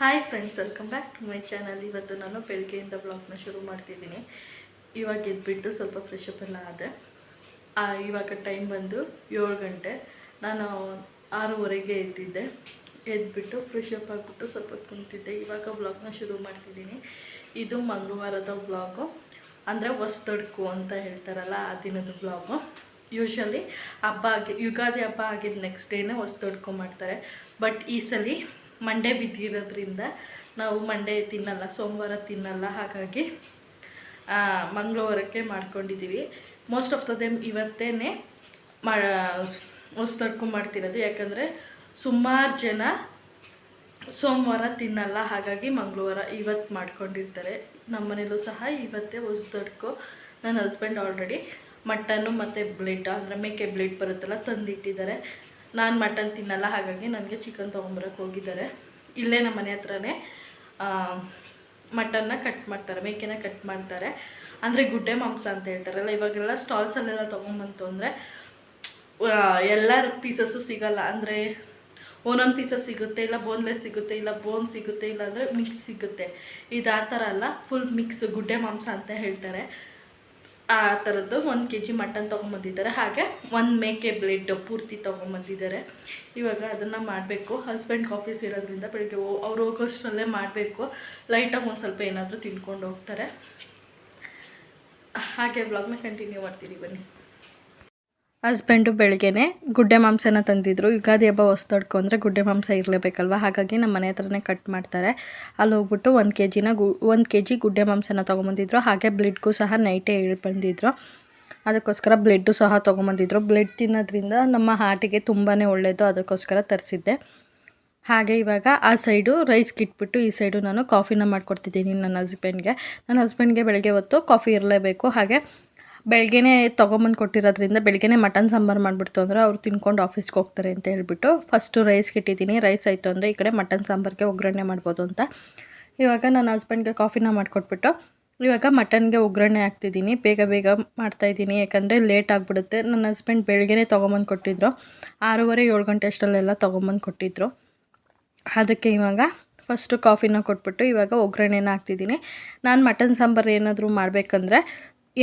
Hi friends welcome back to my channel ಇವತ್ತು ನಾನು ಬೆಳಗ್ಗೆಯಿಂದ ಬ್ಲಾಗ್ನ ಶುರು ಮಾಡ್ತಿದ್ದೀನಿ. ಇವಾಗ ಎದ್ಬಿಟ್ಟು ಸ್ವಲ್ಪ ಫ್ರೆಶ್ ಅಪ್ ಎಲ್ಲ ಆದೆ. ಇವಾಗ ಟೈಮ್ ಬಂದು ಏಳು ಗಂಟೆ. ನಾನು ಆರೂವರೆಗೆ ಎದ್ದಿದ್ದೆ. ಎದ್ಬಿಟ್ಟು ಫ್ರೆಶ್ ಆಗಿಬಿಟ್ಟು ಸ್ವಲ್ಪ ಕುಂತಿದ್ದೆ. ಇವಾಗ ಬ್ಲಾಗ್ನ ಶುರು ಮಾಡ್ತಿದ್ದೀನಿ. ಇದು ಮಂಗಳವಾರದ ಬ್ಲಾಗು ಅಂದರೆ ಹೊಸ್ದೊಡ್ಕು ಅಂತ ಹೇಳ್ತಾರಲ್ಲ, ಆ ದಿನದ ಬ್ಲಾಗು ಯೂಶ್ವಲಿ ಹಬ್ಬ ಆಗಿ, ಯುಗಾದಿ ಹಬ್ಬ ಆಗಿದ್ದು ನೆಕ್ಸ್ಟ್ ಡೇನೇ ಹೊಸ್ದೊಡ್ಕೊ ಮಾಡ್ತಾರೆ. ಬಟ್ ಈ ಸಲ ಮಂಡೇ ಬಿದ್ದಿರೋದ್ರಿಂದ ನಾವು ಮಂಡೇ ತಿನ್ನಲ್ಲ, ಸೋಮವಾರ ತಿನ್ನಲ್ಲ. ಹಾಗಾಗಿ ಮಂಗಳವಾರಕ್ಕೆ ಮಾಡ್ಕೊಂಡಿದ್ದೀವಿ ಮೋಸ್ಟ್ ಆಫ್ ದ ದೇಮ್ ಇವತ್ತೇ ಮಾ ಮಾಡ್ತಿರೋದು. ಯಾಕಂದರೆ ಸುಮಾರು ಜನ ಸೋಮವಾರ ತಿನ್ನಲ್ಲ. ಹಾಗಾಗಿ ಮಂಗಳವಾರ ಇವತ್ತು ಮಾಡ್ಕೊಂಡಿರ್ತಾರೆ. ನಮ್ಮನೇಲೂ ಸಹ ಇವತ್ತೇ ಹೊಸ್ದಡ್ಕೊ ನನ್ನ ಹಸ್ಬೆಂಡ್ ಆಲ್ರೆಡಿ ಮಟನ್ನು ಮತ್ತು ಬ್ಲೆಡ್ ಅಂದರೆ ಮೇಕೆ ಬ್ಲೆಡ್ ಬರುತ್ತಲ್ಲ, ತಂದಿಟ್ಟಿದ್ದಾರೆ. ನಾನು ಮಟನ್ ತಿನ್ನಲ್ಲ, ಹಾಗಾಗಿ ನನಗೆ ಚಿಕನ್ ತೊಗೊಂಬರಕ್ಕೆ ಹೋಗಿದ್ದಾರೆ. ಇಲ್ಲೇ ನಮ್ಮ ಮನೆ ಹತ್ರನೇ ಮಟನ್ನ ಕಟ್ ಮಾಡ್ತಾರೆ, ಮೇಕೆನ ಕಟ್ ಮಾಡ್ತಾರೆ. ಅಂದರೆ ಗುಡ್ಡೆ ಮಾಂಸ ಅಂತ ಹೇಳ್ತಾರಲ್ಲ, ಇವಾಗೆಲ್ಲ ಸ್ಟಾಲ್ಸಲ್ಲೆಲ್ಲ ತೊಗೊಂಬಂತು ಅಂದರೆ ಎಲ್ಲ ಪೀಸಸ್ಸು ಸಿಗಲ್ಲ. ಅಂದರೆ ಒಂದೊಂದು ಪೀಸಸ್ ಸಿಗುತ್ತೆ, ಇಲ್ಲ ಬೋನ್ಲೆಸ್ ಸಿಗುತ್ತೆ, ಇಲ್ಲ ಬೋನ್ ಸಿಗುತ್ತೆ, ಇಲ್ಲ ಅಂದರೆ ಮಿಕ್ಸ್ ಸಿಗುತ್ತೆ. ಇದು ಆ ಥರ ಅಲ್ಲ ಫುಲ್ ಮಿಕ್ಸ್ ಗುಡ್ಡೆ ಮಾಂಸ ಅಂತ ಹೇಳ್ತಾರೆ. ಆ ಥರದ್ದು ಒಂದು ಕೆ ಜಿ ಮಟನ್ ತೊಗೊಂಬಂದಿದ್ದಾರೆ. ಹಾಗೆ ಒಂದು ಮೇಕೆ ಬ್ಲೆಡ್ ಪೂರ್ತಿ ತೊಗೊಂಬಂದಿದ್ದಾರೆ. ಇವಾಗ ಅದನ್ನು ಮಾಡಬೇಕು. ಹಸ್ಬೆಂಡ್ ಆಫೀಸ್ ಇರೋದ್ರಿಂದ ಬೆಳಿಗ್ಗೆ ಅವ್ರು ಹೋಗೋಷ್ಟರಲ್ಲೇ ಮಾಡಬೇಕು. ಲೈಟಾಗಿ ಒಂದು ಸ್ವಲ್ಪ ಏನಾದರೂ ತಿನ್ಕೊಂಡು ಹೋಗ್ತಾರೆ. ಹಾಗೆ ಬ್ಲಾಗ್ನ ಕಂಟಿನ್ಯೂ ಮಾಡ್ತೀನಿ ಬನ್ನಿ. ಹಸ್ಬೆಂಡು ಬೆಳಗ್ಗೆನೆ ಗುಡ್ಡೆ ಮಾಂಸನ ತಂದಿದ್ರು. ಯುಗಾದಿ ಹಬ್ಬ ಹೊಸ್ದೊಡ್ಕು ಅಂದರೆ ಗುಡ್ಡೆ ಮಾಂಸ ಇರಲೇಬೇಕಲ್ವ? ಹಾಗಾಗಿ ನಮ್ಮ ಮನೆ ಹತ್ರನೇ ಕಟ್ ಮಾಡ್ತಾರೆ. ಅಲ್ಲಿ ಹೋಗ್ಬಿಟ್ಟು ಒಂದು ಕೆ ಜಿನ ಗು, ಒಂದು ಕೆ ಜಿ ಗುಡ್ಡೆ ಮಾಂಸನ ತೊಗೊಂಬಂದಿದ್ರು. ಹಾಗೆ ಬ್ಲೆಡ್ಗೂ ಸಹ ನೈಟೇ ಬಂದಿದ್ರು ಅದಕ್ಕೋಸ್ಕರ ಬ್ಲೆಡ್ಡು ಸಹ ತೊಗೊಂಬಂದಿದ್ರು. ಬ್ಲೆಡ್ ತಿನ್ನೋದ್ರಿಂದ ನಮ್ಮ ಹಾರ್ಟಿಗೆ ತುಂಬಾ ಒಳ್ಳೆಯದು ಅದಕ್ಕೋಸ್ಕರ ತರಿಸಿದ್ದೆ. ಹಾಗೆ ಇವಾಗ ಆ ಸೈಡು ರೈಸ್ಗೆ ಇಟ್ಬಿಟ್ಟು ಈ ಸೈಡು ನಾನು ಕಾಫಿನ ಮಾಡ್ಕೊಡ್ತಿದ್ದೀನಿ ನನ್ನ ಹಸ್ಬೆಂಡ್ಗೆ. ನನ್ನ ಹಸ್ಬೆಂಡ್ಗೆ ಬೆಳಗ್ಗೆ ಹೊತ್ತು ಕಾಫಿ ಇರಲೇಬೇಕು. ಹಾಗೆ ಬೆಳಗ್ಗೆನೇ ತೊಗೊಂಬಂದು ಕೊಟ್ಟಿರೋದ್ರಿಂದ ಬೆಳಗ್ಗೆನೇ ಮಟನ್ ಸಾಂಬಾರು ಮಾಡಿಬಿಡ್ತು ಅಂದರೆ ಅವ್ರು ತಿನ್ಕೊಂಡು ಆಫೀಸ್ಗೆ ಹೋಗ್ತಾರೆ ಅಂತ ಹೇಳ್ಬಿಟ್ಟು ಫಸ್ಟು ರೈಸ್ಗೆ ಇಟ್ಟಿದ್ದೀನಿ ರೈಸ್ ಆಯಿತು ಅಂದರೆ ಈ ಕಡೆ ಮಟನ್ ಸಾಂಬಾರಿಗೆ ಒಗ್ಗರಣೆ ಮಾಡ್ಬೋದು ಅಂತ. ಇವಾಗ ನನ್ನ ಹಸ್ಬೆಂಡ್ಗೆ ಕಾಫಿನ ಮಾಡಿಕೊಟ್ಬಿಟ್ಟು ಇವಾಗ ಮಟನ್ಗೆ ಒಗ್ಗರಣೆ ಹಾಕ್ತಿದ್ದೀನಿ. ಬೇಗ ಬೇಗ ಮಾಡ್ತಾಯಿದ್ದೀನಿ ಯಾಕಂದರೆ ಲೇಟ್ ಆಗಿಬಿಡುತ್ತೆ. ನನ್ನ ಹಸ್ಬೆಂಡ್ ಬೆಳಗ್ಗೆನೇ ತೊಗೊಂಬಂದು ಕೊಟ್ಟಿದ್ರು. ಆರೂವರೆ, ಏಳು ಗಂಟೆ ಅಷ್ಟರಲ್ಲೆಲ್ಲ ತೊಗೊಂಬಂದು ಕೊಟ್ಟಿದ್ರು. ಅದಕ್ಕೆ ಇವಾಗ ಫಸ್ಟು ಕಾಫಿನ ಕೊಟ್ಬಿಟ್ಟು ಇವಾಗ ಒಗ್ಗರಣೆನ ಹಾಕ್ತಿದ್ದೀನಿ. ನಾನು ಮಟನ್ ಸಾಂಬಾರು ಏನಾದರೂ ಮಾಡಬೇಕಂದ್ರೆ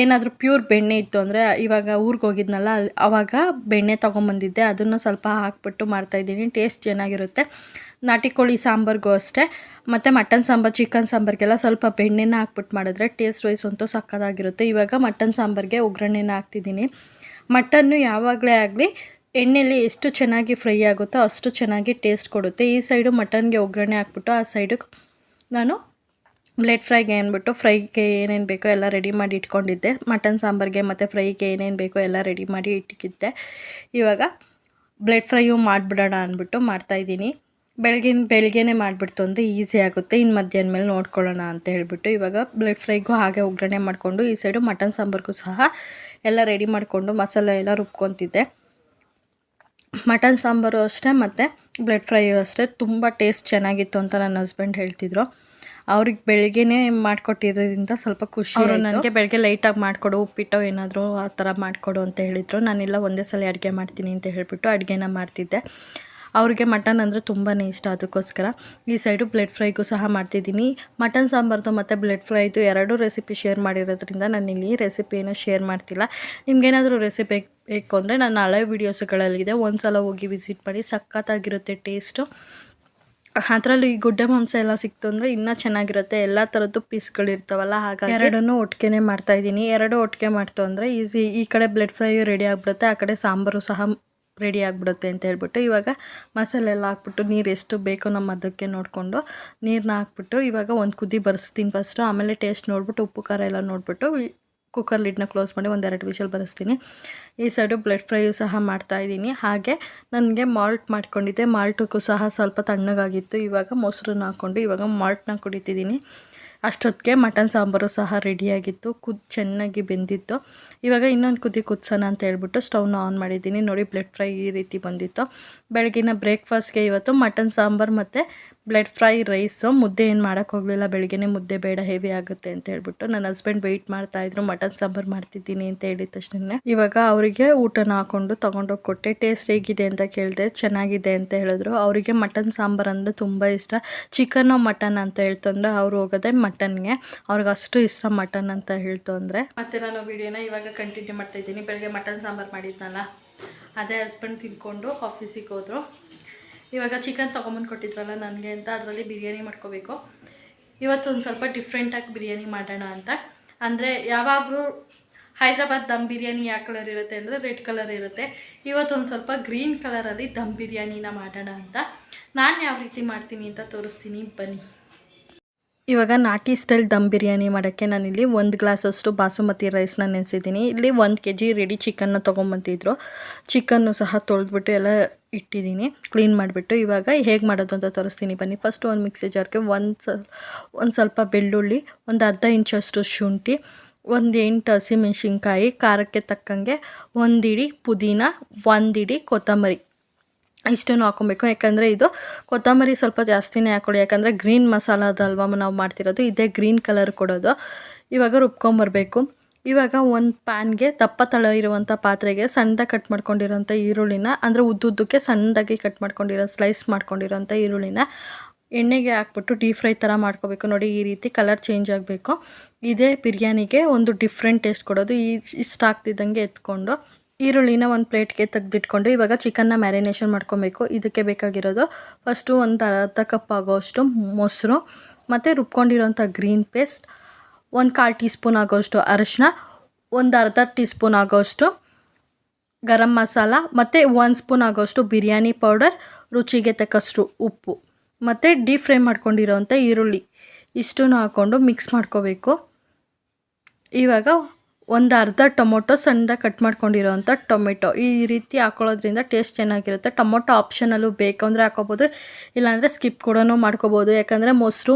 ಏನಾದರೂ ಪ್ಯೂರ್ ಬೆಣ್ಣೆ ಇತ್ತು ಅಂದರೆ ಇವಾಗ ಊರಿಗೆ ಹೋಗಿದ್ನಲ್ಲ ಅಲ್ಲಿ ಆವಾಗ ಬೆಣ್ಣೆ ತೊಗೊಂಬಂದಿದ್ದೆ. ಅದನ್ನು ಸ್ವಲ್ಪ ಹಾಕ್ಬಿಟ್ಟು ಮಾಡ್ತಾಯಿದ್ದೀನಿ ಟೇಸ್ಟ್ ಚೆನ್ನಾಗಿರುತ್ತೆ. ನಾಟಿ ಕೋಳಿ ಸಾಂಬಾರ್ಗೂ ಅಷ್ಟೇ. ಮತ್ತು ಮಟನ್ ಸಾಂಬಾರು, ಚಿಕನ್ ಸಾಂಬಾರಿಗೆಲ್ಲ ಸ್ವಲ್ಪ ಬೆಣ್ಣೆನ ಹಾಕ್ಬಿಟ್ಟು ಮಾಡಿದ್ರೆ ಟೇಸ್ಟ್ ವೈಸ್ ಅಂತೂ ಸಕ್ಕದಾಗಿರುತ್ತೆ ಇವಾಗ ಮಟನ್ ಸಾಂಬಾರಿಗೆ ಒಗ್ಗರಣೆನ ಹಾಕ್ತಿದ್ದೀನಿ. ಮಟನ್ನು ಯಾವಾಗಲೇ ಆಗಲಿ ಎಣ್ಣೆಯಲ್ಲಿ ಎಷ್ಟು ಚೆನ್ನಾಗಿ ಫ್ರೈ ಆಗುತ್ತೋ ಅಷ್ಟು ಚೆನ್ನಾಗಿ ಟೇಸ್ಟ್ ಕೊಡುತ್ತೆ. ಈ ಸೈಡು ಮಟನ್ಗೆ ಒಗ್ಗರಣೆ ಹಾಕ್ಬಿಟ್ಟು ಆ ಸೈಡು ನಾನು ಬ್ಲೆಡ್ ಫ್ರೈಗೆ ಅಂದ್ಬಿಟ್ಟು ಫ್ರೈಗೆ ಏನೇನು ಬೇಕೋ ಎಲ್ಲ ರೆಡಿ ಮಾಡಿ ಇಟ್ಕೊಂಡಿದ್ದೆ. ಮಟನ್ ಸಾಂಬಾರಿಗೆ ಮತ್ತು ಫ್ರೈಗೆ ಏನೇನು ಬೇಕೋ ಎಲ್ಲ ರೆಡಿ ಮಾಡಿ ಇಟ್ಟಿದ್ದೆ. ಇವಾಗ ಬ್ಲೆಡ್ ಫ್ರೈಯು ಮಾಡಿಬಿಡೋಣ ಅಂದ್ಬಿಟ್ಟು ಮಾಡ್ತಾಯಿದ್ದೀನಿ ಬೆಳಗಿನ ಬೆಳಗ್ಗೆನೇ ಮಾಡಿಬಿಡ್ತು ಅಂದರೆ ಈಸಿ ಆಗುತ್ತೆ. ಇನ್ನು ಮಧ್ಯಾಹ್ನ ಮೇಲೆ ನೋಡ್ಕೊಳ್ಳೋಣ ಅಂತ ಹೇಳಿಬಿಟ್ಟು ಇವಾಗ ಬ್ಲೆಡ್ ಫ್ರೈಗೂ ಹಾಗೆ ಒಗ್ಗರಣೆ ಮಾಡಿಕೊಂಡು ಈ ಸೈಡು ಮಟನ್ ಸಾಂಬಾರಿಗೂ ಸಹ ಎಲ್ಲ ರೆಡಿ ಮಾಡಿಕೊಂಡು ಮಸಾಲೆ ಎಲ್ಲ ರುಬ್ಕೊತಿದ್ದೆ. ಮಟನ್ ಸಾಂಬಾರು ಅಷ್ಟೇ ಮತ್ತು ಬ್ಲೆಡ್ ಫ್ರೈಯು ಅಷ್ಟೇ. ತುಂಬ ಟೇಸ್ಟ್ ಚೆನ್ನಾಗಿತ್ತು ಅಂತ ನನ್ನ ಹಸ್ಬೆಂಡ್ ಹೇಳ್ತಿದ್ರು. ಅವ್ರಿಗೆ ಬೆಳಗ್ಗೆನೇ ಮಾಡ್ಕೊಟ್ಟಿರೋದ್ರಿಂದ ಸ್ವಲ್ಪ ಖುಷಿ ಅವರು ನನಗೆ ಬೆಳಗ್ಗೆ ಲೈಟಾಗಿ ಮಾಡಿಕೊಡು ಉಪ್ಪಿಟ್ಟು ಏನಾದರೂ ಆ ಥರ ಮಾಡಿಕೊಡು ಅಂತ ಹೇಳಿದರು. ನಾನೆಲ್ಲ ಒಂದೇ ಸಲ ಅಡುಗೆ ಮಾಡ್ತೀನಿ ಅಂತ ಹೇಳಿಬಿಟ್ಟು ಅಡುಗೆನ ಮಾಡ್ತಿದ್ದೆ. ಅವ್ರಿಗೆ ಮಟನ್ ಅಂದರೆ ತುಂಬಾ ಇಷ್ಟ ಅದಕ್ಕೋಸ್ಕರ. ಈ ಸೈಡು ಬ್ಲೆಡ್ ಫ್ರೈಗೂ ಸಹ ಮಾಡ್ತಿದ್ದೀನಿ. ಮಟನ್ ಸಾಂಬಾರ್ದು ಮತ್ತು ಬ್ಲೆಡ್ ಫ್ರೈದು ಎರಡೂ ರೆಸಿಪಿ ಶೇರ್ ಮಾಡಿರೋದ್ರಿಂದ ನಾನು ಇಲ್ಲಿ ರೆಸಿಪಿಯನ್ನು ಶೇರ್ ಮಾಡ್ತಿಲ್ಲ. ನಿಮ್ಗೇನಾದರೂ ರೆಸಿಪಿ ಬೇಕು ಅಂದರೆ ನಾನು ಹಳೆ ವೀಡಿಯೋಸ್ಗಳಲ್ಲಿದೆ ಒಂದು ಸಲ ಹೋಗಿ ವಿಸಿಟ್ ಮಾಡಿ ಸಖತ್ತಾಗಿರುತ್ತೆ ಟೇಸ್ಟು ಅದರಲ್ಲೂ ಈ ಗುಡ್ಡೆ ಮಾಂಸ ಎಲ್ಲ ಸಿಕ್ತು ಅಂದರೆ ಇನ್ನೂ ಚೆನ್ನಾಗಿರುತ್ತೆ. ಎಲ್ಲ ಥರದ್ದು ಪೀಸ್ಗಳಿರ್ತಾವಲ್ಲ ಹಾಗಾಗಿ ಎರಡನ್ನೂ ಒಟ್ಟಿಗೆನೇ ಮಾಡ್ತಾ ಇದ್ದೀನಿ. ಎರಡು ಒಟ್ಟಿಗೆ ಮಾಡ್ತು ಅಂದರೆ ಈಸಿ. ಈ ಕಡೆ ಬ್ಲೆಡ್ ಫ್ರೈ ರೆಡಿ ಆಗಿಬಿಡುತ್ತೆ, ಆ ಕಡೆ ಸಾಂಬಾರು ಸಹ ರೆಡಿ ಆಗಿಬಿಡುತ್ತೆ ಅಂತ ಹೇಳ್ಬಿಟ್ಟು ಇವಾಗ ಮಸಾಲೆ ಎಲ್ಲ ಹಾಕ್ಬಿಟ್ಟು ನೀರು ಎಷ್ಟು ಬೇಕೋ ನಮ್ಮ ಅದಕ್ಕೆ ನೋಡಿಕೊಂಡು ನೀರನ್ನ ಹಾಕ್ಬಿಟ್ಟು ಇವಾಗ ಒಂದು ಕುದಿ ಬರೆಸ್ತೀನಿ ಫಸ್ಟು ಆಮೇಲೆ ಟೇಸ್ಟ್ ನೋಡ್ಬಿಟ್ಟು ಉಪ್ಪು ಖಾರ ಎಲ್ಲ ನೋಡಿಬಿಟ್ಟು ಕುಕ್ಕರ್ ಲಿಡ್ನ ಕ್ಲೋಸ್ ಮಾಡಿ ಒಂದೆರಡು ವಿಷಲ್ ಬರೆಸ್ತೀನಿ. ಈ ಸೈಡು ಬ್ಲಡ್ ಫ್ರೈಯು ಸಹ ಮಾಡ್ತಾಯಿದ್ದೀನಿ ಹಾಗೆ ನನಗೆ ಮಾಲ್ಟ್ ಮಾಡ್ಕೊಂಡಿದ್ದೆ. ಮಾಲ್ಟಕ್ಕೂ ಸಹ ಸ್ವಲ್ಪ ತಣ್ಣಗಾಗಿತ್ತು. ಇವಾಗ ಮೊಸರನ್ನ ಹಾಕ್ಕೊಂಡು ಇವಾಗ ಮಾಲ್ಟ್ನ ಕುಡಿತಿದ್ದೀನಿ. ಅಷ್ಟೊತ್ತಿಗೆ ಮಟನ್ ಸಾಂಬಾರು ಸಹ ರೆಡಿಯಾಗಿತ್ತು ಕುದ್ ಚೆನ್ನಾಗಿ ಬೆಂದಿತ್ತು. ಇವಾಗ ಇನ್ನೊಂದು ಕುದಿ ಕುದಿಸೋಣ ಅಂತ ಹೇಳ್ಬಿಟ್ಟು ಸ್ಟವ್ನ ಆನ್ ಮಾಡಿದ್ದೀನಿ. ನೋಡಿ ಬ್ಲೆಡ್ ಫ್ರೈ ಈ ರೀತಿ ಬಂದಿತ್ತು. ಬೆಳಗಿನ ಬ್ರೇಕ್ಫಾಸ್ಟ್ಗೆ ಇವತ್ತು ಮಟನ್ ಸಾಂಬಾರು ಮತ್ತು ಬ್ಲೆಡ್ ಫ್ರೈ ರೈಸು, ಮುದ್ದೆ ಏನು ಮಾಡೋಕ್ಕೆ ಹೋಗಲಿಲ್ಲ, ಬೆಳಗ್ಗೆನೇ ಮುದ್ದೆ ಬೇಡ, ಹೆವಿ ಆಗುತ್ತೆ ಅಂತ ಹೇಳ್ಬಿಟ್ಟು ನನ್ನ ಹಸ್ಬೆಂಡ್ ವೆಯ್ಟ್ ಮಾಡ್ತಾಯಿದ್ರು ಮಟನ್ ಸಾಂಬಾರು ಮಾಡ್ತಿದ್ದೀನಿ ಅಂತ ಹೇಳಿದ ತಕ್ಷಣ ಇವಾಗ ಅವರಿಗೆ ಊಟನ ಹಾಕೊಂಡು ತೊಗೊಂಡೋಗಿ ಕೊಟ್ಟೆ. ಟೇಸ್ಟ್ ಹೇಗಿದೆ ಅಂತ ಕೇಳಿದೆ, ಚೆನ್ನಾಗಿದೆ ಅಂತ ಹೇಳಿದ್ರು. ಅವರಿಗೆ ಮಟನ್ ಸಾಂಬಾರು ಅಂದರೆ ತುಂಬ ಇಷ್ಟ. ಚಿಕನ್ನು ಮಟನ್ ಅಂತ ಹೇಳ್ತಂದ್ರೆ ಅವ್ರು ಹೋಗೋದೆ ಮಟನ್ಗೆ ಅವ್ರಿಗೆ ಅಷ್ಟು ಇಷ್ಟ ಮಟನ್ ಅಂತ ಹೇಳ್ತು ಅಂದರೆ. ಮತ್ತೆ ನಾನು ವಿಡಿಯೋನ ಇವಾಗ ಕಂಟಿನ್ಯೂ ಮಾಡ್ತಾ ಇದ್ದೀನಿ. ಬೆಳಗ್ಗೆ ಮಟನ್ ಸಾಂಬಾರು ಮಾಡಿದ್ನಲ್ಲ, ಅದೇ ಹಸ್ಬೆಂಡ್ ತಿನ್ಕೊಂಡು ಆಫೀಸಿಗೆ ಹೋದರು. ಇವಾಗ ಚಿಕನ್ ತೊಗೊಂಬಂದು ಕೊಟ್ಟಿದ್ರಲ್ಲ ನನಗೆ ಅಂತ ಅದರಲ್ಲಿ ಬಿರಿಯಾನಿ ಮಾಡ್ಕೋಬೇಕು. ಇವತ್ತು ಒಂದು ಸ್ವಲ್ಪ ಡಿಫ್ರೆಂಟಾಗಿ ಬಿರಿಯಾನಿ ಮಾಡೋಣ ಅಂತ. ಅಂದರೆ ಯಾವಾಗಲೂ ಹೈದ್ರಾಬಾದ್ ದಮ್ ಬಿರಿಯಾನಿ ಯಾವ ಕಲರ್ ಇರುತ್ತೆ ಅಂದರೆ ರೆಡ್ ಕಲರ್ ಇರುತ್ತೆ. ಇವತ್ತೊಂದು ಸ್ವಲ್ಪ ಗ್ರೀನ್ ಕಲರಲ್ಲಿ ದಮ್ ಬಿರಿಯಾನಿನ ಮಾಡೋಣ ಅಂತ. ನಾನು ಯಾವ ರೀತಿ ಮಾಡ್ತೀನಿ ಅಂತ ತೋರಿಸ್ತೀನಿ. ಬನ್ನಿ. ಇವಾಗ ನಾಟಿ ಸ್ಟೈಲ್ ದಮ್ ಬಿರಿಯಾನಿ ಮಾಡೋಕ್ಕೆ ನಾನಿಲ್ಲಿ ಒಂದು ಗ್ಲಾಸಷ್ಟು ಬಾಸುಮತಿ ರೈಸ್ನ ನೆನೆಸಿದ್ದೀನಿ. ಇಲ್ಲಿ ಒಂದು ಕೆ ಜಿ ರೆಡಿ ಚಿಕನ್ನ ತೊಗೊಂಬಂತಿದ್ರು ಚಿಕನ್ನು ಸಹ ತೊಳೆದ್ಬಿಟ್ಟು ಎಲ್ಲ ಇಟ್ಟಿದ್ದೀನಿ. ಕ್ಲೀನ್ ಮಾಡಿಬಿಟ್ಟು ಇವಾಗ ಹೇಗೆ ಮಾಡೋದು ಅಂತ ತೋರಿಸ್ತೀನಿ. ಬನ್ನಿ ಫಸ್ಟ್ ಒಂದು ಮಿಕ್ಸಿ ಜಾರ್ಗೆ ಒಂದು ಸ, ಒಂದು ಸ್ವಲ್ಪ ಬೆಳ್ಳುಳ್ಳಿ, ಒಂದು ಅರ್ಧ ಇಂಚಷ್ಟು ಶುಂಠಿ, ಒಂದು ಎಂಟು ಹಸಿಮೆಣ್ಸಿನ್ಕಾಯಿ ಖಾರಕ್ಕೆ ತಕ್ಕಂಗೆ ಒಂದಿಡಿ ಪುದೀನ ಒಂದಿಡಿ ಕೊತ್ತಂಬರಿ. ಇಷ್ಟನ್ನು ಹಾಕೊಬೇಕು. ಯಾಕಂದರೆ ಇದು ಕೊತ್ತಂಬರಿ ಸ್ವಲ್ಪ ಜಾಸ್ತಿನೇ ಹಾಕ್ಕೊಳ್ಳಿ ಯಾಕಂದರೆ ಗ್ರೀನ್ ಮಸಾಲದಲ್ವ ನಾವು ಮಾಡ್ತಿರೋದು, ಇದೇ ಗ್ರೀನ್ ಕಲರ್ ಕೊಡೋದು. ಇವಾಗ ರುಬ್ಕೊಂಬರಬೇಕು. ಇವಾಗ ಒಂದು ಪ್ಯಾನ್ಗೆ ದಪ್ಪ ತಳ ಇರುವಂಥ ಪಾತ್ರೆಗೆ ಸಣ್ಣದಾಗಿ ಕಟ್ ಮಾಡ್ಕೊಂಡಿರೋಂಥ ಈರುಳ್ಳಿನ, ಅಂದರೆ ಉದ್ದುದ್ದಕ್ಕೆ ಸಣ್ಣದಾಗಿ ಕಟ್ ಮಾಡ್ಕೊಂಡಿರೋ, ಸ್ಲೈಸ್ ಮಾಡ್ಕೊಂಡಿರೋಂಥ ಈರುಳ್ಳಿನ ಎಣ್ಣೆಗೆ ಹಾಕ್ಬಿಟ್ಟು ಡೀಪ್ ಫ್ರೈ ಥರ ಮಾಡ್ಕೋಬೇಕು. ನೋಡಿ, ಈ ರೀತಿ ಕಲರ್ ಚೇಂಜ್ ಆಗಬೇಕು. ಇದೇ ಬಿರಿಯಾನಿಗೆ ಒಂದು ಡಿಫ್ರೆಂಟ್ ಟೇಸ್ಟ್ ಕೊಡೋದು. ಈ ಇಷ್ಟ ಆಗ್ತಿದ್ದಂಗೆ ಎತ್ಕೊಂಡು ಈರುಳ್ಳಿನ ಒಂದು ಪ್ಲೇಟ್ಗೆ ತೆಗೆದಿಟ್ಕೊಂಡು ಇವಾಗ ಚಿಕನ್ನ ಮ್ಯಾರಿನೇಷನ್ ಮಾಡ್ಕೊಬೇಕು. ಇದಕ್ಕೆ ಬೇಕಾಗಿರೋದು ಫಸ್ಟು ಒಂದು ಅರ್ಧ ಕಪ್ ಆಗೋಷ್ಟು ಮೊಸರು, ಮತ್ತು ರುಬ್ಕೊಂಡಿರೋಂಥ ಗ್ರೀನ್ ಪೇಸ್ಟ್, ಒಂದು ಕಾಲು ಟೀ ಸ್ಪೂನ್ ಆಗೋಷ್ಟು ಅರಶಿನ, ಒಂದು ಅರ್ಧ ಟೀ ಸ್ಪೂನ್ ಆಗೋಷ್ಟು ಗರಂ ಮಸಾಲ, ಮತ್ತು ಒಂದು ಸ್ಪೂನ್ ಆಗೋಷ್ಟು ಬಿರಿಯಾನಿ ಪೌಡರ್, ರುಚಿಗೆ ತಕ್ಕಷ್ಟು ಉಪ್ಪು, ಮತ್ತು ಡೀಪ್ ಫ್ರೈ ಮಾಡ್ಕೊಂಡಿರೋಂಥ ಈರುಳ್ಳಿ ಇಷ್ಟನ್ನು ಹಾಕ್ಕೊಂಡು ಮಿಕ್ಸ್ ಮಾಡ್ಕೋಬೇಕು. ಇವಾಗ ಒಂದು ಅರ್ಧ ಟೊಮೊಟೊ ಸಣ್ಣದಾಗಿ ಕಟ್ ಮಾಡ್ಕೊಂಡಿರೋವಂಥ ಟೊಮೆಟೊ. ಈ ರೀತಿ ಹಾಕೊಳ್ಳೋದ್ರಿಂದ ಟೇಸ್ಟ್ ಚೆನ್ನಾಗಿರುತ್ತೆ. ಟೊಮೊಟೊ ಆಪ್ಷನಲ್ಲೂ ಬೇಕಂದರೆ ಹಾಕೋಬೋದು. ಇಲ್ಲಾಂದರೆ ಸ್ಕಿಪ್ ಕೂಡ ಮಾಡ್ಕೋಬೋದು. ಯಾಕಂದರೆ ಮೊಸರು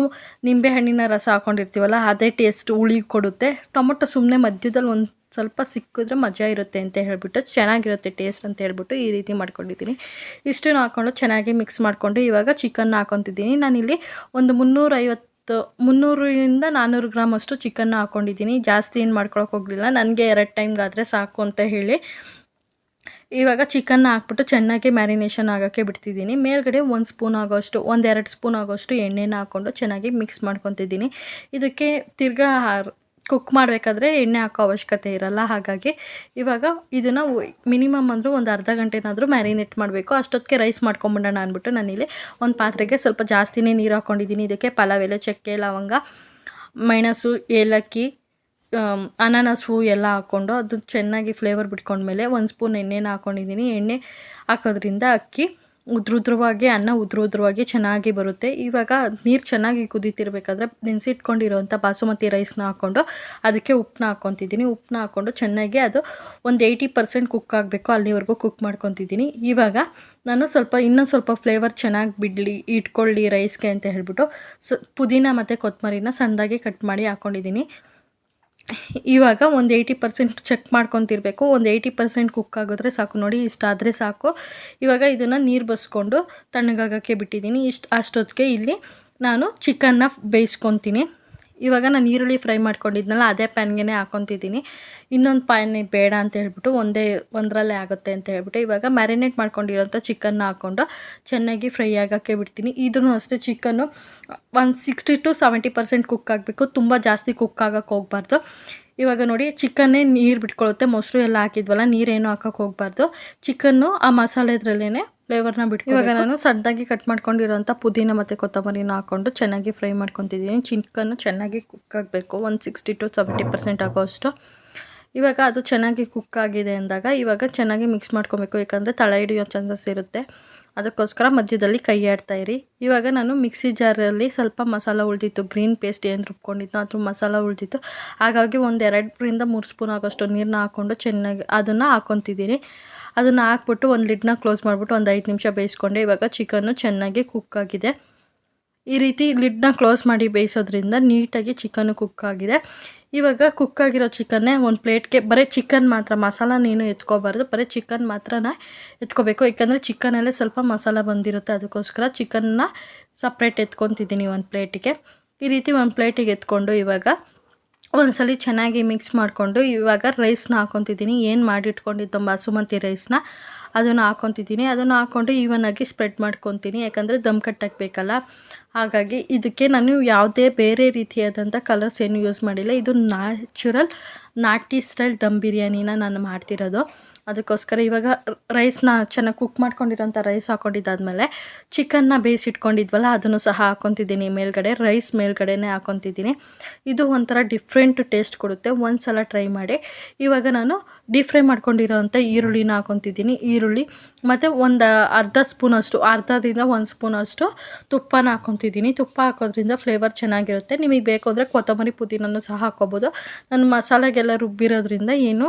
ನಿಂಬೆಹಣ್ಣಿನ ರಸ ಹಾಕ್ಕೊಂಡಿರ್ತೀವಲ್ಲ ಅದೇ ಟೇಸ್ಟ್ ಹುಳಿ ಕೊಡುತ್ತೆ. ಟೊಮೊಟೊ ಸುಮ್ಮನೆ ಮಧ್ಯದಲ್ಲಿ ಒಂದು ಸ್ವಲ್ಪ ಸಿಕ್ಕಿದ್ರೆ ಮಜಾ ಇರುತ್ತೆ ಅಂತ ಹೇಳಿಬಿಟ್ಟು, ಚೆನ್ನಾಗಿರುತ್ತೆ ಟೇಸ್ಟ್ ಅಂತ ಹೇಳ್ಬಿಟ್ಟು ಈ ರೀತಿ ಮಾಡ್ಕೊಂಡಿದ್ದೀನಿ. ಇಷ್ಟನ್ನು ಹಾಕ್ಕೊಂಡು ಚೆನ್ನಾಗಿ ಮಿಕ್ಸ್ ಮಾಡಿಕೊಂಡು ಇವಾಗ ಚಿಕನ್ ಹಾಕೊತಿದ್ದೀನಿ. ನಾನಿಲ್ಲಿ ಒಂದು ಮುನ್ನೂರೈವತ್ತು ಮುನ್ನೂರರಿಂದ ನಾನ್ನೂರು ಗ್ರಾಮ್ ಅಷ್ಟು ಚಿಕನ್ನ ಹಾಕ್ಕೊಂಡಿದ್ದೀನಿ ಜಾಸ್ತಿ ಏನು ಮಾಡ್ಕೊಳಕ್ಕೆ ಹೋಗಲಿಲ್ಲ. ನನಗೆ ಎರಡು ಟೈಮ್ಗಾದರೆ ಸಾಕು ಅಂತ ಹೇಳಿ. ಇವಾಗ ಚಿಕನ್ನ ಹಾಕ್ಬಿಟ್ಟು ಚೆನ್ನಾಗಿ ಮ್ಯಾರಿನೇಷನ್ ಆಗೋಕ್ಕೆ ಬಿಡ್ತಿದ್ದೀನಿ. ಮೇಲ್ಗಡೆ ಒಂದು ಸ್ಪೂನ್ ಆಗೋಷ್ಟು ಒಂದೆರಡು ಸ್ಪೂನ್ ಆಗೋಷ್ಟು ಎಣ್ಣೆನ ಹಾಕ್ಕೊಂಡು ಚೆನ್ನಾಗಿ ಮಿಕ್ಸ್ ಮಾಡ್ಕೊತಿದ್ದೀನಿ. ಇದಕ್ಕೆ ತಿರ್ಗಾ ಕುಕ್ ಮಾಡಬೇಕಾದ್ರೆ ಎಣ್ಣೆ ಹಾಕೋ ಅವಶ್ಯಕತೆ ಇರಲ್ಲ. ಹಾಗಾಗಿ ಇವಾಗ ಇದನ್ನು ಮಿನಿಮಮ್ ಅಂದರೂ ಒಂದು ಅರ್ಧ ಗಂಟೆನಾದರೂ ಮ್ಯಾರಿನೇಟ್ ಮಾಡಬೇಕು. ಅಷ್ಟೊತ್ತಿಗೆ ರೈಸ್ ಮಾಡ್ಕೊಂಬಿಡೋಣ ಅಂದ್ಬಿಟ್ಟು ನಾನಿಲ್ಲಿ ಒಂದು ಪಾತ್ರೆಗೆ ಸ್ವಲ್ಪ ಜಾಸ್ತಿನೇ ನೀರು ಹಾಕ್ಕೊಂಡಿದ್ದೀನಿ ಇದಕ್ಕೆ ಪಲಾವ್, ಎಲೆ, ಚಕ್ಕೆ, ಲವಂಗ, ಮೆಣಸು, ಏಲಕ್ಕಿ ಅನಾನಸ್ ಎಲ್ಲ ಹಾಕ್ಕೊಂಡು ಅದು ಚೆನ್ನಾಗಿ ಫ್ಲೇವರ್ ಬಿಟ್ಕೊಂಡ್ಮೇಲೆ ಒಂದು ಸ್ಪೂನ್ ಎಣ್ಣೆನ ಹಾಕ್ಕೊಂಡಿದ್ದೀನಿ ಎಣ್ಣೆ ಹಾಕೋದ್ರಿಂದ ಅಕ್ಕಿ ಉದ್ರುದ್ರವಾಗಿ, ಅನ್ನ ಉದ್ರುದ್ರವಾಗಿ ಚೆನ್ನಾಗಿ ಬರುತ್ತೆ. ಇವಾಗ ನೀರು ಚೆನ್ನಾಗಿ ಕುದೀತಿರ್ಬೇಕಾದ್ರೆ ನೆನೆಸಿಟ್ಕೊಂಡಿರೋಂಥ ಬಾಸುಮತಿ ರೈಸ್ನ ಹಾಕ್ಕೊಂಡು ಅದಕ್ಕೆ ಉಪ್ಪನ್ನ ಹಾಕ್ಕೊತಿದ್ದೀನಿ ಉಪ್ಪನ್ನ ಹಾಕ್ಕೊಂಡು ಚೆನ್ನಾಗಿ ಅದು ಒಂದು ಏಯ್ಟಿ ಪರ್ಸೆಂಟ್ ಕುಕ್ ಆಗಬೇಕು. ಅಲ್ಲಿವರೆಗೂ ಕುಕ್ ಮಾಡ್ಕೊತಿದ್ದೀನಿ. ಇವಾಗ ನಾನು ಸ್ವಲ್ಪ, ಇನ್ನೊಂದು ಸ್ವಲ್ಪ ಫ್ಲೇವರ್ ಚೆನ್ನಾಗಿ ಬಿಡಲಿ, ಇಟ್ಕೊಳ್ಳಿ ರೈಸ್ಗೆ ಅಂತ ಹೇಳ್ಬಿಟ್ಟು ಸ ಪುದೀನ ಮತ್ತು ಕೊತ್ತಂಬರಿನ ಸಣ್ಣದಾಗಿ ಕಟ್ ಮಾಡಿ ಹಾಕ್ಕೊಂಡಿದ್ದೀನಿ ಇವಾಗ ಒಂದು ಏಯ್ಟಿ ಪರ್ಸೆಂಟ್ ಚೆಕ್ ಮಾಡ್ಕೊತಿರ್ಬೇಕು. ಒಂದು ಏಯ್ಟಿ ಪರ್ಸೆಂಟ್ ಕುಕ್ ಆಗಿದ್ರೆ ಸಾಕು. ನೋಡಿ, ಇಷ್ಟ ಆದರೆ ಸಾಕು. ಇವಾಗ ಇದನ್ನು ನೀರು ಬಸ್ಕೊಂಡು ತಣ್ಣಗಾಗೋಕ್ಕೆ ಬಿಟ್ಟಿದ್ದೀನಿ. ಇಷ್ಟು, ಅಷ್ಟೊತ್ತಿಗೆ ಇಲ್ಲಿ ನಾನು ಚಿಕನ್ನ ಬೇಯಿಸ್ಕೊತೀನಿ. ಇವಾಗ ನಾನು ಈರುಳ್ಳಿ ಫ್ರೈ ಮಾಡ್ಕೊಂಡಿದ್ನಲ್ಲ, ಅದೇ ಪ್ಯಾನ್ಗೆ ಹಾಕೊತಿದ್ದೀನಿ. ಇನ್ನೊಂದು ಪ್ಯಾನ್ ಬೇಡ ಅಂತ ಹೇಳ್ಬಿಟ್ಟು ಒಂದೇ, ಒಂದರಲ್ಲೇ ಆಗುತ್ತೆ ಅಂತ ಹೇಳ್ಬಿಟ್ಟು ಇವಾಗ ಮ್ಯಾರಿನೇಟ್ ಮಾಡ್ಕೊಂಡಿರೋಂಥ ಚಿಕನ್ನ ಹಾಕ್ಕೊಂಡು ಚೆನ್ನಾಗಿ ಫ್ರೈ ಆಗೋಕ್ಕೆ ಬಿಡ್ತೀನಿ. ಇದನ್ನು ಅಷ್ಟೇ ಚಿಕನ್ನು, ಒಂದು sixty to seventy percent cook ಆಗಬೇಕು. ತುಂಬ ಜಾಸ್ತಿ ಕುಕ್ ಆಗೋಕ್ಕೆ ಹೋಗ್ಬಾರ್ದು. ಇವಾಗ ನೋಡಿ, ಚಿಕನ್ನೇ ನೀರು ಬಿಟ್ಕೊಳ್ಳುತ್ತೆ ಮೊಸರು ಎಲ್ಲ ಹಾಕಿದ್ವಲ್ಲ, ನೀರೇನು ಹಾಕೋಕ್ಕೆ ಹೋಗ್ಬಾರ್ದು. ಚಿಕನ್ನು ಆ ಮಸಾಲೆದ್ರಲ್ಲೇ ಫ್ಲೇವರ್ನ ಬಿಟ್ಟು ಇವಾಗ ನಾನು ಸಣ್ಣದಾಗಿ ಕಟ್ ಮಾಡ್ಕೊಂಡಿರೋಂಥ ಪುದೀನ ಮತ್ತು ಕೊತ್ತಂಬರಿನ ಹಾಕ್ಕೊಂಡು ಚೆನ್ನಾಗಿ ಫ್ರೈ ಮಾಡ್ಕೊತಿದ್ದೀನಿ. ಚಿಕನ್ನು ಚೆನ್ನಾಗಿ ಕುಕ್ ಆಗಬೇಕು. ಒಂದು ಸಿಕ್ಸ್ಟಿ ಟು ಸೆವೆಂಟಿ ಪರ್ಸೆಂಟ್ ಆಗೋಷ್ಟು ಇವಾಗ ಅದು ಚೆನ್ನಾಗಿ ಕುಕ್ ಆಗಿದೆ ಅಂದಾಗ ಇವಾಗ ಚೆನ್ನಾಗಿ ಮಿಕ್ಸ್ ಮಾಡ್ಕೊಬೇಕು. ಯಾಕಂದರೆ ತಳ ಹಿಡಿಯೋ ಚಾನ್ಸಸ್ ಇರುತ್ತೆ. ಅದಕ್ಕೋಸ್ಕರ ಮಧ್ಯದಲ್ಲಿ ಕೈ ಇರಿ. ಇವಾಗ ನಾನು ಮಿಕ್ಸಿ ಜಾರಲ್ಲಿ ಸ್ವಲ್ಪ ಮಸಾಲ ಉಳಿದಿತ್ತು. ಗ್ರೀನ್ ಪೇಸ್ಟ್ ಏನು ರುಬ್ಕೊಂಡಿತ್ತು ಅದು ಮಸಾಲ ಉಳಿದಿತ್ತು. ಹಾಗಾಗಿ ಒಂದು ಎರಡರಿಂದ ಮೂರು ಸ್ಪೂನ್ ಆಗೋಷ್ಟು ನೀರನ್ನ ಹಾಕ್ಕೊಂಡು ಚೆನ್ನಾಗಿ ಅದನ್ನು ಹಾಕ್ಕೊತಿದ್ದೀನಿ ಅದನ್ನು ಹಾಕ್ಬಿಟ್ಟು ಒಂದು ಲಿಡ್ನ ಕ್ಲೋಸ್ ಮಾಡಿಬಿಟ್ಟು ಒಂದು ಐದು ನಿಮಿಷ ಬೇಯಿಸ್ಕೊಂಡೆ. ಇವಾಗ ಚಿಕನ್ನು ಚೆನ್ನಾಗಿ ಕುಕ್ ಆಗಿದೆ. ಈ ರೀತಿ ಲಿಡ್ನ ಕ್ಲೋಸ್ ಮಾಡಿ ಬೇಯಿಸೋದ್ರಿಂದ ನೀಟಾಗಿ ಚಿಕನ್ನು ಕುಕ್ ಆಗಿದೆ. ಇವಾಗ ಕುಕ್ ಆಗಿರೋ ಚಿಕನ್ನೇ ಒಂದು ಪ್ಲೇಟ್ಗೆ, ಬರೀ ಚಿಕನ್ ಮಾತ್ರ ಮಸಾಲ ನೀನು ಎತ್ಕೋಬಾರ್ದು, ಬರೀ ಚಿಕನ್ ಮಾತ್ರನ ಎತ್ಕೋಬೇಕು. ಯಾಕಂದರೆ ಚಿಕನಲ್ಲೇ ಸ್ವಲ್ಪ ಮಸಾಲ ಬಂದಿರುತ್ತೆ, ಅದಕ್ಕೋಸ್ಕರ ಚಿಕನ್ನ ಸಪ್ರೇಟ್ ಎತ್ಕೊತಿದ್ದೀನಿ ಒಂದು ಪ್ಲೇಟಿಗೆ. ಈ ರೀತಿ ಒಂದು ಪ್ಲೇಟಿಗೆ ಎತ್ಕೊಂಡು ಇವಾಗ ಒಂದ್ಸಲಿ ಚೆನ್ನಾಗಿ ಮಿಕ್ಸ್ ಮಾಡಿಕೊಂಡು ಇವಾಗ ರೈಸ್ನ ಹಾಕೊತಿದ್ದೀನಿ. ಏನು ಮಾಡಿಟ್ಕೊಂಡಿದ್ದು ಬಾಸುಮತಿ ರೈಸ್ನ ಅದನ್ನು ಹಾಕೊತಿದ್ದೀನಿ. ಅದನ್ನು ಹಾಕ್ಕೊಂಡು ಆಗಿ ಸ್ಪ್ರೆಡ್ ಮಾಡ್ಕೊತೀನಿ ಯಾಕಂದರೆ ದಮ್ ಕಟ್ಟಕ್ಕೆ ಬೇಕಲ್ಲ. ಹಾಗಾಗಿ ಇದಕ್ಕೆ ನಾನು ಯಾವುದೇ ಬೇರೆ ರೀತಿಯಾದಂಥ ಕಲರ್ಸ್ ಏನು ಯೂಸ್ ಮಾಡಿಲ್ಲ. ಇದು ನ್ಯಾಚುರಲ್ ನಾಟಿ ಸ್ಟೈಲ್ ದಮ್ ಬಿರಿಯಾನಿನ ನಾನು ಮಾಡ್ತಿರೋದು. ಅದಕ್ಕೋಸ್ಕರ ಇವಾಗ ರೈಸ್ನ ಚೆನ್ನಾಗಿ ಕುಕ್ ಮಾಡ್ಕೊಂಡಿರೋಂಥ ರೈಸ್ ಹಾಕ್ಕೊಂಡಿದ್ದಾದಮೇಲೆ ಚಿಕನ್ನ ಬೇಯಿಸಿಟ್ಕೊಂಡಿದ್ವಲ್ಲ ಅದನ್ನು ಸಹ ಹಾಕ್ಕೊತಿದ್ದೀನಿ. ಮೇಲ್ಗಡೆ ರೈಸ್ ಮೇಲ್ಗಡೆನೇ ಹಾಕ್ಕೊತಿದ್ದೀನಿ. ಇದು ಒಂಥರ ಡಿಫ್ರೆಂಟ್ ಟೇಸ್ಟ್ ಕೊಡುತ್ತೆ. ಒಂದು ಸಲ ಟ್ರೈ ಮಾಡಿ. ಇವಾಗ ನಾನು ಡೀಪ್ ಫ್ರೈ ಈರುಳ್ಳಿನ ಹಾಕ್ಕೊತಿದ್ದೀನಿ. ಈರುಳ್ಳಿ, ಮತ್ತು ಒಂದು ಅರ್ಧ ಸ್ಪೂನಷ್ಟು ಅರ್ಧದಿಂದ ಒಂದು ಸ್ಪೂನಷ್ಟು ತುಪ್ಪನ ಹಾಕ್ಕೊತಿದ್ದೀನಿ. ತುಪ್ಪ ಹಾಕೋದ್ರಿಂದ ಫ್ಲೇವರ್ ಚೆನ್ನಾಗಿರುತ್ತೆ. ನಿಮಗೆ ಬೇಕು ಅಂದರೆ ಕೊತ್ತಂಬರಿ ಪುದೀನೂ ಸಹ ಹಾಕೋಬೋದು ನಾನು ಮಸಾಲೆಗೆಲ್ಲ ರುಬ್ಬಿರೋದ್ರಿಂದ ಏನು,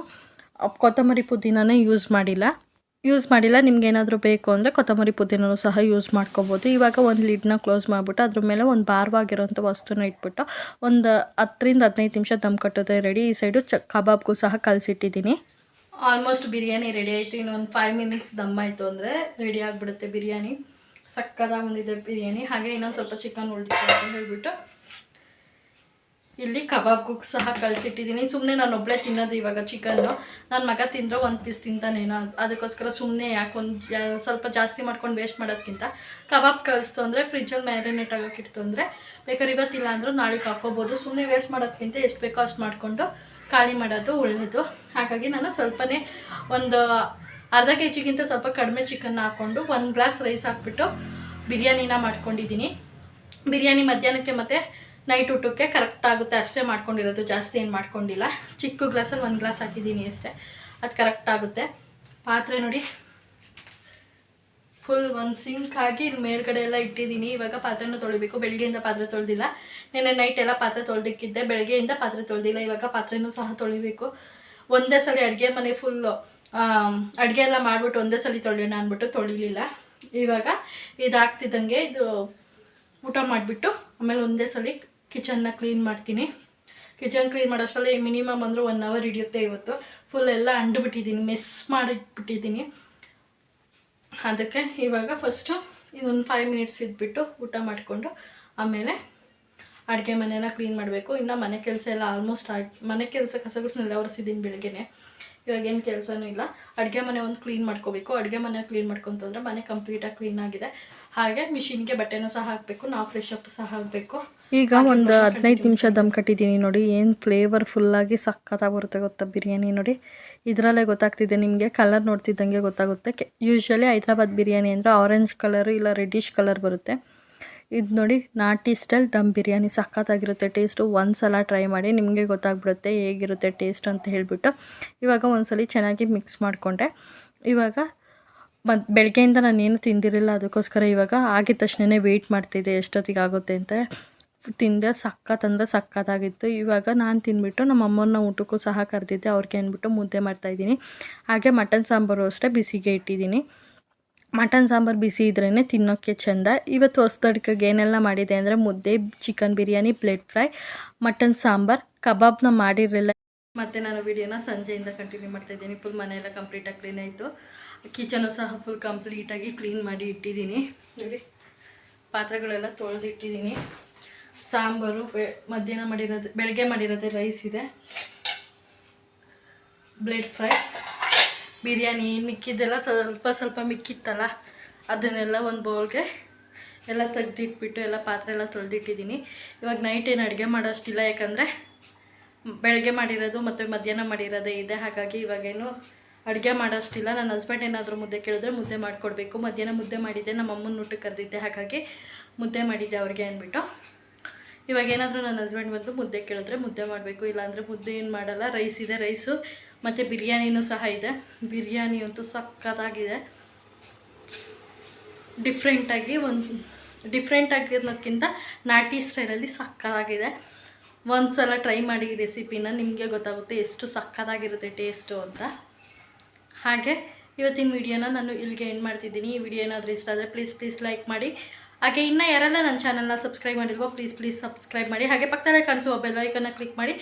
ಕೊತ್ತಂಬರಿ ಪುದೀನನೇ ಯೂಸ್ ಮಾಡಿಲ್ಲ. ಯೂಸ್ ಮಾಡಿಲ್ಲ. ನಿಮ್ಗೆ ಏನಾದರೂ ಬೇಕು ಅಂದರೆ ಕೊತ್ತಂಬರಿ ಪುದೀನೂ ಸಹ ಯೂಸ್ ಮಾಡ್ಕೋಬೋದು. ಇವಾಗ ಒಂದು ಲಿಡ್ನ ಕ್ಲೋಸ್ ಮಾಡಿಬಿಟ್ಟು ಅದ್ರ ಮೇಲೆ ಒಂದು ಭಾರವಾಗಿರೋಂಥ ವಸ್ತುನ ಇಟ್ಬಿಟ್ಟು ಒಂದು ಹತ್ತರಿಂದ ಹದಿನೈದು ನಿಮಿಷ ದಮ್ ಕಟ್ಟೋದೇ ರೆಡಿ ಈ ಸೈಡು ಚ ಕಬಾಬ್ಗೂ ಸಹ ಕಲಸಿಟ್ಟಿದ್ದೀನಿ. ಆಲ್ಮೋಸ್ಟ್ ಬಿರಿಯಾನಿ ರೆಡಿ ಆಯಿತು. ಇನ್ನೊಂದು ಫೈವ್ ಮಿನಿಟ್ಸ್ ದಮ್ ಆಯಿತು ಅಂದರೆ ರೆಡಿ ಆಗಿಬಿಡುತ್ತೆ ಬಿರಿಯಾನಿ. ಸಕ್ಕದಾಗಿ ಬಂದಿದೆ ಬಿರಿಯಾನಿ. ಹಾಗೆ ಇನ್ನೊಂದು ಸ್ವಲ್ಪ ಚಿಕನ್ ಉಳಿದಿತ್ತು ಅಂತ ಹೇಳಿಬಿಟ್ಟು ಇಲ್ಲಿ ಕಬಾಬ್ಗೂ ಸಹ ಕಳಿಸಿಟ್ಟಿದ್ದೀನಿ. ಸುಮ್ಮನೆ ನಾನು ಒಬ್ಬಳೇ ತಿನ್ನೋದು ಇವಾಗ ಚಿಕನ್ನು ನನ್ನ ಮಗ ತಿಂದರೆ ಒಂದು ಪೀಸ್ ತಿಂತಾನೇನೋ ಅದಕ್ಕೋಸ್ಕರ ಸುಮ್ಮನೆ ಯಾಕೆ ಒಂದು ಸ್ವಲ್ಪ ಜಾಸ್ತಿ ಮಾಡ್ಕೊಂಡು ವೇಸ್ಟ್ ಮಾಡೋದಕ್ಕಿಂತ ಕಬಾಬ್ ಕಲಿಸ್ತು ಅಂದರೆ ಫ್ರಿಜ್ಜಲ್ಲಿ ಮ್ಯಾರಿನೇಟ್ ಆಗೋಕ್ಕಿಡ್ತು ಅಂದರೆ ಬೇಕಾದ್ರೆ ಇವತ್ತಿಲ್ಲ ಅಂದರೂ ನಾಳೆಗೆ ಹಾಕೋಬೋದು ಸುಮ್ಮನೆ ವೇಸ್ಟ್ ಮಾಡೋದಕ್ಕಿಂತ ಎಷ್ಟು ಬೇಕೋ ಅಷ್ಟು ಮಾಡಿಕೊಂಡು ಖಾಲಿ ಮಾಡೋದು ಒಳ್ಳೆಯದು ಹಾಗಾಗಿ ನಾನು ಸ್ವಲ್ಪನೇ ಒಂದು ಅರ್ಧ ಕೆ ಜಿಗಿಂತ ಸ್ವಲ್ಪ ಕಡಿಮೆ ಚಿಕನ್ ಹಾಕ್ಕೊಂಡು ಒಂದು ಗ್ಲಾಸ್ ರೈಸ್ ಹಾಕ್ಬಿಟ್ಟು ಬಿರಿಯಾನಿನ ಮಾಡ್ಕೊಂಡಿದ್ದೀನಿ. ಬಿರಿಯಾನಿ ಮಧ್ಯಾಹ್ನಕ್ಕೆ ಮತ್ತು ನೈಟ್ ಊಟಕ್ಕೆ ಕರೆಕ್ಟ್ ಆಗುತ್ತೆ ಅಷ್ಟೇ ಮಾಡ್ಕೊಂಡಿರೋದು, ಜಾಸ್ತಿ ಏನು ಮಾಡ್ಕೊಂಡಿಲ್ಲ. ಚಿಕ್ಕ ಗ್ಲಾಸಲ್ಲಿ ಒಂದು ಗ್ಲಾಸ್ ಹಾಕಿದ್ದೀನಿ ಅಷ್ಟೇ. ಅದು ಕರೆಕ್ಟ್ ಆಗುತ್ತೆ. ಪಾತ್ರೆ ನೋಡಿ. ಫುಲ್ ಒಂದು ಸಿಂಕ್ ಆಗಿ ಮೇಲ್ಗಡೆ ಎಲ್ಲ ಇಟ್ಟಿದ್ದೀನಿ. ಇವಾಗ ಪಾತ್ರೆನೂ ತೊಳಿಬೇಕು. ಬೆಳಗ್ಗೆಯಿಂದ ಪಾತ್ರೆ ತೊಳೆದಿಲ್ಲ. ನೆನ್ನೆ ನೈಟ್ ಎಲ್ಲ ಪಾತ್ರೆ ತೊಳೆದಿಕ್ಕಿದ್ದೆ. ಬೆಳಗ್ಗೆಯಿಂದ ಪಾತ್ರೆ ತೊಳೆದಿಲ್ಲ. ಇವಾಗ ಪಾತ್ರೆನೂ ಸಹ ತೊಳಿಬೇಕು. ಒಂದೇ ಸಲ ಅಡುಗೆ ಮನೆ ಫುಲ್ಲು ಅಡುಗೆ ಎಲ್ಲ ಮಾಡಿಬಿಟ್ಟು ಒಂದೇ ಸಲ ತೊಳೆಯೋಣ ಅಂದ್ಬಿಟ್ಟು ತೊಳಿಲಿಲ್ಲ. ಇವಾಗ ಇದಾಗ್ತಿದ್ದಂಗೆ ಇದು ಊಟ ಮಾಡಿಬಿಟ್ಟು ಆಮೇಲೆ ಒಂದೇ ಸಲ ಕಿಚನ್ನ ಕ್ಲೀನ್ ಮಾಡ್ತೀನಿ. ಕಿಚನ್ ಕ್ಲೀನ್ ಮಾಡೋಷ್ಟರಲ್ಲಿ ಮಿನಿಮಮ್ ಅಂದರೂ ಒನ್ ಅವರ್ ಹಿಡಿಯುತ್ತೆ ಇವತ್ತು. ಫುಲ್ ಎಲ್ಲ ಅಂಡುಬಿಟ್ಟಿದ್ದೀನಿ ಮಿಸ್ ಮಾಡಿಬಿಟ್ಟಿದ್ದೀನಿ ಅದಕ್ಕೆ ಇವಾಗ ಫಸ್ಟು ಇದೊಂದು ಫೈವ್ ಮಿನಿಟ್ಸ್ ಇದ್ಬಿಟ್ಟು ಊಟ ಮಾಡಿಕೊಂಡು ಆಮೇಲೆ ಅಡುಗೆ ಮನೆನ ಕ್ಲೀನ್ ಮಾಡಬೇಕು. ಇನ್ನು ಮನೆ ಕೆಲಸ ಎಲ್ಲ ಆಲ್ಮೋಸ್ಟ್ ಆಗಿ ಮನೆ ಕೆಲಸ ಕಸ ಗುಡಿಸ್ನೆಲ್ಲ ಒರೆಸಿದ್ದೀನಿ ಬೆಳಗ್ಗೆನೆ. ಇವಾಗ ಏನು ಕೆಲಸನೂ ಇಲ್ಲ. ಅಡುಗೆ ಮನೆ ಒಂದು ಕ್ಲೀನ್ ಮಾಡ್ಕೋಬೇಕು. ಅಡುಗೆ ಮನೆ ಕ್ಲೀನ್ ಮಾಡ್ಕೊಂತಂದ್ರೆ ಮನೆ ಕಂಪ್ಲೀಟಾಗಿ ಕ್ಲೀನ್ ಆಗಿದೆ. ಹಾಗೆ ಮಿಷಿನ್ಗೆ ಬಟ್ಟೆನೂ ಸಹ ಹಾಕಬೇಕು. ನಾವು ಫ್ರೆಶ್ ಅಪ್ ಸಹ ಹಾಕಬೇಕು. ಈಗ ಒಂದು ಹದಿನೈದು ನಿಮಿಷ ದಮ್ ಕಟ್ಟಿದ್ದೀನಿ ನೋಡಿ. ಏನು ಫ್ಲೇವರ್ ಫುಲ್ಲಾಗಿ ಸಖತ್ತಾಗಿ ಬರುತ್ತೆ ಗೊತ್ತಾ ಬಿರಿಯಾನಿ ನೋಡಿ. ಇದರಲ್ಲೇ ಗೊತ್ತಾಗ್ತಿದೆ ನಿಮಗೆ. ಕಲರ್ ನೋಡ್ತಿದ್ದಂಗೆ ಗೊತ್ತಾಗುತ್ತೆ. ಯೂಶ್ವಲಿ ಹೈದ್ರಾಬಾದ್ ಬಿರಿಯಾನಿ ಅಂದರೆ ಆರೆಂಜ್ ಕಲರು ಇಲ್ಲ ರೆಡ್ಡಿಶ್ ಕಲರ್ ಬರುತ್ತೆ. ಇದು ನೋಡಿ ನಾಟಿ ಸ್ಟೈಲ್ ದಮ್ ಬಿರಿಯಾನಿ ಸಖತ್ತಾಗಿರುತ್ತೆ. ಟೇಸ್ಟು ಒಂದು ಸಲ ಟ್ರೈ ಮಾಡಿ ನಿಮಗೆ ಗೊತ್ತಾಗ್ಬಿಡುತ್ತೆ ಹೇಗಿರುತ್ತೆ ಟೇಸ್ಟ್ ಅಂತ ಹೇಳಿಬಿಟ್ಟು. ಇವಾಗ ಒಂದ್ಸಲಿ ಚೆನ್ನಾಗಿ ಮಿಕ್ಸ್ ಮಾಡಿಕೊಂಡೆ. ಇವಾಗ ಮತ್ತು ಬೆಳಗ್ಗೆಯಿಂದ ನಾನೇನು ತಿಂದಿರಲಿಲ್ಲ, ಅದಕ್ಕೋಸ್ಕರ ಇವಾಗ ಆಗಿದ ತಕ್ಷಣವೇ ವೆಯ್ಟ್ ಮಾಡ್ತಿದ್ದೆ ಎಷ್ಟೊತ್ತಿಗೆ ಆಗುತ್ತೆ ಅಂತ. ತಿಂದೆ ಸಖತ್ ಅಂದರೆ ಸಖತ್ತಾಗಿತ್ತು ಇವಾಗ ನಾನು ತಿಂದ್ಬಿಟ್ಟು ನಮ್ಮ ಅಮ್ಮನ ಊಟಕ್ಕೂ ಸಹ ಕರೆದಿದ್ದೆ, ಅವ್ರಿಗೆ ಅಂದ್ಬಿಟ್ಟು ಮುದ್ದೆ ಮಾಡ್ತಾಯಿದ್ದೀನಿ ಹಾಗೆ ಮಟನ್ ಸಾಂಬಾರು ಅಷ್ಟೇ ಬಿಸಿಗೆ ಇಟ್ಟಿದ್ದೀನಿ. ಮಟನ್ ಸಾಂಬಾರು ಬಿಸಿ ಇದ್ರೇ ತಿನ್ನೋಕ್ಕೆ ಚೆಂದ. ಇವತ್ತು ಹೊಸದಡ್ಕಾಗ ಏನೆಲ್ಲ ಮಾಡಿದೆ ಅಂದರೆ ಮುದ್ದೆ, chicken biryani plate fry mutton sambar. ಕಬಾಬ್ನ ಮಾಡಿರಲಿಲ್ಲ. ಮತ್ತು ನಾನು ವಿಡಿಯೋನ ಸಂಜೆಯಿಂದ ಕಂಟಿನ್ಯೂ ಮಾಡ್ತಾ ಇದ್ದೀನಿ. ಫುಲ್ ಮನೆಯೆಲ್ಲ ಕಂಪ್ಲೀಟಾಗಿ ಕ್ಲೀನ್ ಆಯಿತು. ಕಿಚನು ಸಹ ಫುಲ್ ಕಂಪ್ಲೀಟಾಗಿ ಕ್ಲೀನ್ ಮಾಡಿ ಇಟ್ಟಿದ್ದೀನಿ. ನೋಡಿ, ಪಾತ್ರೆಗಳೆಲ್ಲ ತೊಳೆದು ಇಟ್ಟಿದ್ದೀನಿ. ಸಾಂಬಾರು ಮಧ್ಯಾಹ್ನ ಮಾಡಿರೋದು, ಬೆಳಗ್ಗೆ ಮಾಡಿರೋದೇ ರೈಸ್ ಇದೆ. ಬ್ಲೇಡ್ ಫ್ರೈ ಬಿರಿಯಾನಿ ಮಿಕ್ಕಿದ್ದೆಲ್ಲ ಸ್ವಲ್ಪ ಸ್ವಲ್ಪ ಮಿಕ್ಕಿತ್ತಲ್ಲ, ಅದನ್ನೆಲ್ಲ ಒಂದು ಬೌಲ್ಗೆ ಎಲ್ಲ ತೆಗೆದಿಟ್ಬಿಟ್ಟು ಎಲ್ಲ ಪಾತ್ರೆ ಎಲ್ಲ ತೊಳೆದಿಟ್ಟಿದ್ದೀನಿ. ಇವಾಗ ನೈಟ್ ಏನು ಅಡುಗೆ ಮಾಡೋಷ್ಟಿಲ್ಲ, ಯಾಕಂದರೆ ಬೆಳಗ್ಗೆ ಮಾಡಿರೋದು ಮತ್ತು ಮಧ್ಯಾಹ್ನ ಮಾಡಿರೋದೇ ಇದೆ. ಹಾಗಾಗಿ ಇವಾಗೇನು ಅಡುಗೆ ಮಾಡೋಷ್ಟಿಲ್ಲ. ನನ್ನ ಹಸ್ಬೆಂಡ್ ಏನಾದರೂ ಮುದ್ದೆ ಕೇಳಿದ್ರೆ ಮುದ್ದೆ ಮಾಡಿಕೊಡ್ಬೇಕು. ಮಧ್ಯಾಹ್ನ ಮುದ್ದೆ ಮಾಡಿದ್ದೆ, ನಮ್ಮ ಅಮ್ಮನ ಊಟಕ್ಕೆ ಕರೆದಿದ್ದೆ. ಹಾಗಾಗಿ ಮುದ್ದೆ ಮಾಡಿದ್ದೆ ಅವ್ರಿಗೆ ಅಂದ್ಬಿಟ್ಟು. ಇವಾಗ ಏನಾದರೂ ನನ್ನ ಹಸ್ಬೆಂಡ್ ಬಂದು ಮುದ್ದೆ ಕೇಳಿದ್ರೆ ಮುದ್ದೆ ಮಾಡಬೇಕು. ಇಲ್ಲಾಂದರೆ ಮುದ್ದೆ ಏನು ಮಾಡಲ್ಲ ರೈಸ್ ಇದೆ ರೈಸು ಮತ್ತು ಬಿರಿಯಾನಿನೂ ಸಹ ಇದೆ. ಬಿರಿಯಾನಿ ಅಂತೂ ಸಕ್ಕತ್ತಾಗಿದೆ. ಡಿಫ್ರೆಂಟಾಗಿ ಒಂದು ಡಿಫ್ರೆಂಟ್ ಆಗಿರೋದಕ್ಕಿಂತ ನಾಟಿ ಸ್ಟೈಲಲ್ಲಿ ಸಕ್ಕತ್ತಾಗಿದೆ. ಒಂದು ಸಲ ಟ್ರೈ ಮಾಡಿ ಈ ರೆಸಿಪಿನ ನಿಮಗೆ ಗೊತ್ತಾಗುತ್ತೆ ಎಷ್ಟು ಸಕ್ಕತ್ತಾಗಿರುತ್ತೆ ಟೇಸ್ಟು ಅಂತ. ಹಾಗೆ ಇವತ್ತಿನ ವಿಡಿಯೋನ ನಾನು ಇಲ್ಲಿಗೆ ಎಂಡ್ ಮಾಡ್ತಿದ್ದೀನಿ. ಈ ವಿಡಿಯೋ ಏನಾದರೂ ಇಷ್ಟ ಆದರೆ ಪ್ಲೀಸ್ ಪ್ಲೀಸ್ ಲೈಕ್ ಮಾಡಿ. ಹಾಗೆ ಇನ್ನೂ ಯಾರೆಲ್ಲ ನನ್ನ ಚಾನಲ್ನ ಸಬ್ಸ್ಕ್ರೈಬ್ ಮಾಡಿಲ್ವೋ ಪ್ಲೀಸ್ ಪ್ಲೀಸ್ ಸಬ್ಸ್ಕ್ರೈಬ್ ಮಾಡಿ. ಹಾಗೆ ಪಕ್ಕದಲ್ಲೇ ಕಾಣಿಸುವ ಬೆಲ್ ಐಕನ್ನ ಕ್ಲಿಕ್ ಮಾಡಿ.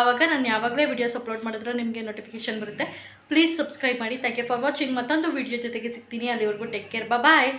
ಆವಾಗ ನಾನು ಯಾವಾಗಲೇ ವಿಡಿಯೋಸ್ ಅಪ್ಲೋಡ್ ಮಾಡಿದ್ರೆ ನಿಮಗೆ ನೋಟಿಫಿಕೇಶನ್ ಬರುತ್ತೆ. ಪ್ಲೀಸ್ ಸಬ್ಸ್ಕ್ರೈಬ್ ಮಾಡಿ. ಥ್ಯಾಂಕ್ ಯು ಫಾರ್ ವಾಚಿಂಗ್ ಮತ್ತೊಂದು ವೀಡಿಯೋ ಜೊತೆಗೆ ಸಿಗ್ತೀನಿ. ಅಲ್ಲಿವರೆಗೂ ಟೇಕ್ ಕೇರ್ ಬಾಯ್